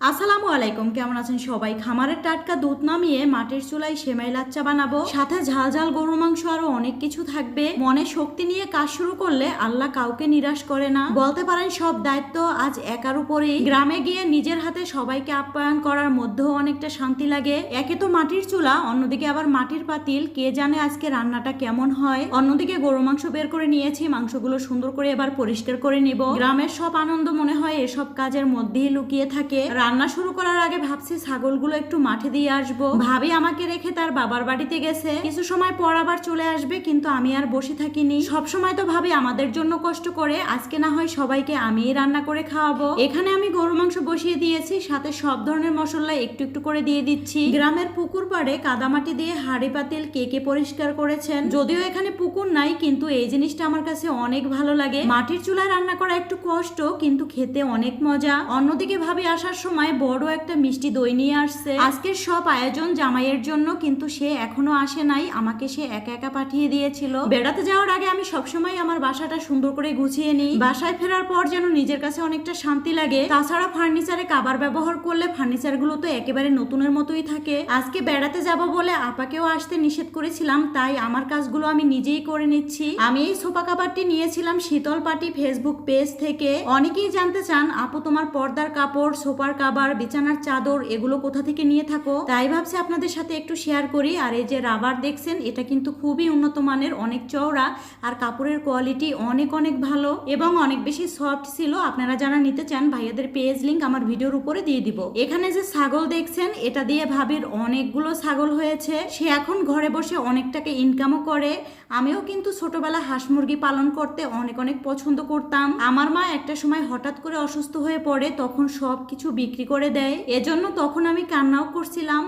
আসসালামু আলাইকুম, কেমন আছেন সবাই? খামারের টাটকা দুধ নামিয়ে মাটির চুলায় সেমাই লাচ্চা বানাবো। সাথে ঝাল ঝাল গরু মাংস আরও অনেক কিছু থাকবে। মনে শক্তি নিয়ে কাজ শুরু করলে আল্লাহ কাউকে নিরাশ করে না। বলতে পারেন সব দায়িত্ব আজ একার উপরেই। গ্রামে গিয়ে নিজের হাতে সবাইকে আপ্যায়ন করার মধ্যেও অনেকটা শান্তি লাগে। একে তো মাটির চুলা, অন্যদিকে আবার মাটির পাতিল। কে জানে আজকে রান্নাটা কেমন হয়? অন্যদিকে গরু মাংস বের করে নিয়েছি, মাংসগুলো সুন্দর করে এবার পরিষ্কার করে নিব। গ্রামের সব আনন্দ মনে হয় এসব কাজের মধ্যেই লুকিয়ে থাকে। রান্না শুরু করার আগে ভাবছি ছাগলগুলো একটু মাঠে দিয়ে আসব। ভাবি আমাকে রেখে তার বাবার বাড়িতে গেছে। কিছু সময় পর আবার চলে আসবে, কিন্তু আমি আর বসে থাকিনি। সব সময় তো ভাবি আমাদের জন্য কষ্ট করে, আজকে না হয় সবাইকে আমিই রান্না করে খাওয়াবো। এখানে আমি গরু মাংস বসিয়ে দিয়েছি, সাথে সব ধরনের মশলা একটু একটু করে দিয়ে দিচ্ছি। গ্রামের পুকুর পাড়ে কাদামাটি দিয়ে হাড়ি পাতিল কে কে পরিষ্কার করেছেন? যদিও এখানে পুকুর নাই, কিন্তু এই জিনিসটা আমার কাছে অনেক ভালো লাগে। মাটির চুলায় রান্না করা একটু কষ্ট, কিন্তু খেতে অনেক মজা। অন্যদিকে ভাবি আসার সময় বড় একটা মিষ্টি দই নিয়ে আসছে। আজকের সব আয়োজন জামাইয়ের জন্য, কিন্তু সে এখনও আসে নাই। আমাকে সে একা একা পাঠিয়ে দিয়েছিল। বেড়াতে যাওয়ার আগে আমি সবসময় আমার বাসাটা সুন্দর করে গুছিয়ে নিই। বাসায় ফেরার পর যেন নিজের কাছে অনেকটা শান্তি লাগে। তাছাড়া ফার্নিচারে কাবার ব্যবহার করলে ফার্নিচারগুলো তো একেবারে নতুনের মতোই থাকে। আজকে বেড়াতে যাব বলে আপাকেও আসতে নিষেধ করেছিলাম, তাই আমার কাজগুলো আমি নিজেই করে নিচ্ছি। আমি এই সোফা কাভারটি নিয়েছিলাম শীতল পাটি ফেসবুক পেজ থেকে। অনেকেই জানতে চান, আপু, তোমার পর্দার কাপড়, সোফার কাভার বিছানার চাদর, এগুলো কোথা থেকে নিয়ে থাকো? তাই ভাবছি আপনাদের সাথে একটু শেয়ার করি। আর এই যে রাবার দেখছেন, এটা কিন্তু খুবই উন্নত মানের, অনেক চওড়া আর কাপড়ের কোয়ালিটি অনেক অনেক ভালো এবং অনেক বেশি সফট ছিল। আপনারা যারা নিতে চান, ভাইয়াদের পেজ লিঙ্ক আমার ভিডিওর উপরে দিয়ে দিব। এখানে যে ছাগল দেখছেন, এটা দিয়ে ভাবির অনেকগুলো ছাগল হয়েছে। সে এখন ঘরে বসে অনেক টাকা ইনকামও করে। আমিও কিন্তু ছোটবেলা হাঁস মুরগি পালন করতে অনেক অনেক পছন্দ করতাম। আমার মা একটা সময় হঠাৎ করে অসুস্থ হয়ে পড়ে, তখন সব কিছু বিক্রি করে দেয়। এজন্য তখন আমি কান্নাও করছিলাম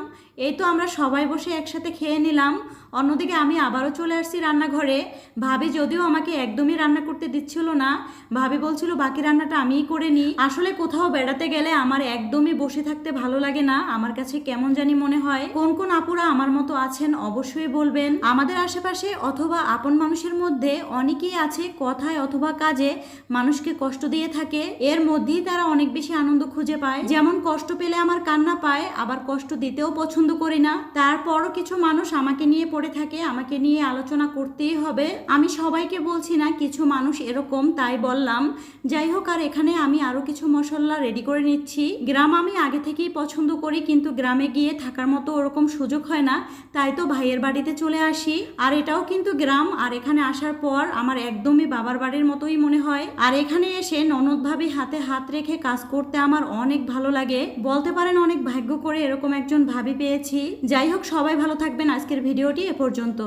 এই তো আমরা সবাই বসে একসাথে খেয়ে নিলাম। অন্যদিকে আমি আবারও চলে আসছি রান্নাঘরে। ভাবি যদিও আমাকে একদমই রান্না করতে দিচ্ছিল না। ভাবি বলছিল, বাকি রান্নাটা আমিই করে নিই। আসলে কোথাও বেড়াতে গেলে আমার একদমই বসে থাকতে ভালো লাগে না। আমার কাছে কেমন জানি মনে হয়, কোন কোন আপুরা আমার মতো আছেন অবশ্যই বলবেন। আমাদের আশেপাশে অথবা আপন মানুষের মধ্যে অনেকেই আছে কথায় অথবা কাজে মানুষকে কষ্ট দিয়ে থাকে। এর মধ্যেই তারা অনেক বেশি আনন্দ খুঁজে পায়। যেমন কষ্ট পেলে আমার কান্না পায়, আবার কষ্ট দিতেও পছন্দ করি না, তারপরও কিছু মানুষ আমাকে নিয়ে পড়ে থাকে, আমাকে নিয়ে আলোচনা করতেই হবে। আমি সবাইকে বলছি না কিছু মানুষ এরকম, তাই বললাম। যাই হোক, আর এখানে আমি আরও কিছু মশলা রেডি করে নিচ্ছি। গ্রাম আমি আগে থেকেই পছন্দ করি, কিন্তু গ্রামে গিয়ে থাকার মতো ওরকম সুযোগ হয় না, তাই তো ভাইয়ের বাড়িতে চলে আসি। আর এটাও কিন্তু গ্রাম, আর এখানে আসার পর আমার একদমই বাবার বাড়ির মতোই মনে হয়। আর এখানে এসে ননদ ভাবি হাতে হাত রেখে কাজ করতে আমার অনেক ভালো লাগে। বলতে পারেন অনেক ভাগ্য করে এরকম একজন ভাবি পেয়েছি। যাই হোক সবাই ভালো থাকবেন। আজকের ভিডিওটি এ পর্যন্ত।